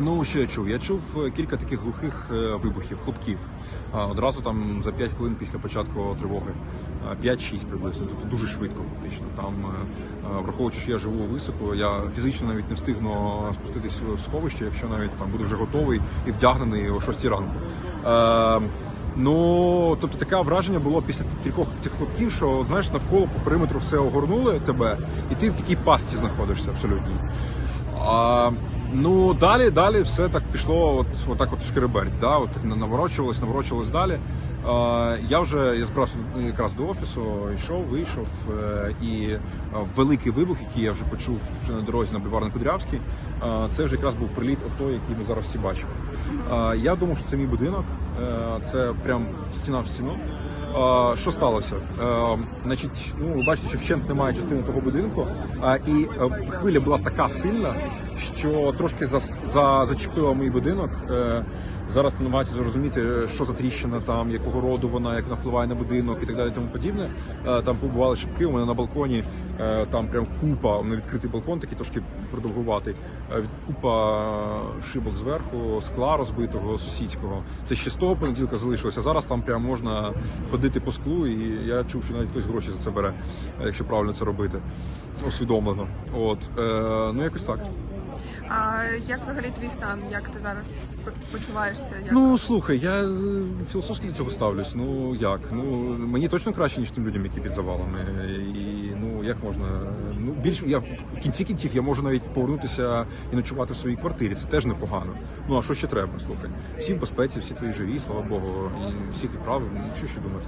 Ну, що я чув? Я чув е, кілька таких глухих е, вибухів, хлопків. Одразу там за 5 хвилин після початку тривоги. 5-6 приблизно, тобто дуже швидко, фактично. Там, е, е, враховуючи, що я живу високо, я фізично навіть не встигну спуститись в сховище, якщо навіть там буду вже готовий і вдягнений о 6 ранку. Е, Ну, тобто таке враження було після кількох цих хлопків, що знаєш, навколо по периметру все огорнули тебе, і ти в такій пастці знаходишся абсолютно. Ну далі, далі все так пішло, от, отак от шкереберть, да, от наворочувалось, наворочувалось далі. А, я вже я збирався якраз до офісу, йшов, вийшов, е, і е, великий вибух, який я вже почув вже на дорозі на бульвар на Кудрявський, е, це вже якраз був приліт той, який ми зараз всі бачимо. Е, я думав, що це мій будинок, е, це прям стіна в стіну. Е, Що сталося? Е, Значить, ну ви бачите, що вщент немає частини того будинку, е, і е, хвиля була така сильна, що трошки за, за зачепила мій будинок. Е, Зараз намагаються зрозуміти, що за тріщина там, якого роду вона, як вона впливає на будинок і так далі. Тому подібне. Е, Там побували шибки. У мене на балконі е, там прям купа. У мене відкритий балкон, такий трошки продовгуватий. е, Купа шибок зверху, скла розбитого сусідського. Це ще з того понеділка залишилося. Зараз там прям можна ходити по склу, і я чув, що навіть хтось гроші за це бере, якщо правильно це робити. Усвідомлено. От е, ну якось так. А як взагалі твій стан? Як ти зараз почуваєшся? Як... Ну слухай, я е, філософськи до цього ставлюсь. Ну як? Ну мені точно краще, ніж тим людям, які під завалами. І ну як можна? Ну більш я в кінці кінців я можу навіть повернутися і ночувати в своїй квартирі. Це теж непогано. Ну а що ще треба? Слухай, всі в безпеці, всі твої живі, слава Богу, і всіх відправив. Ну що ще думати?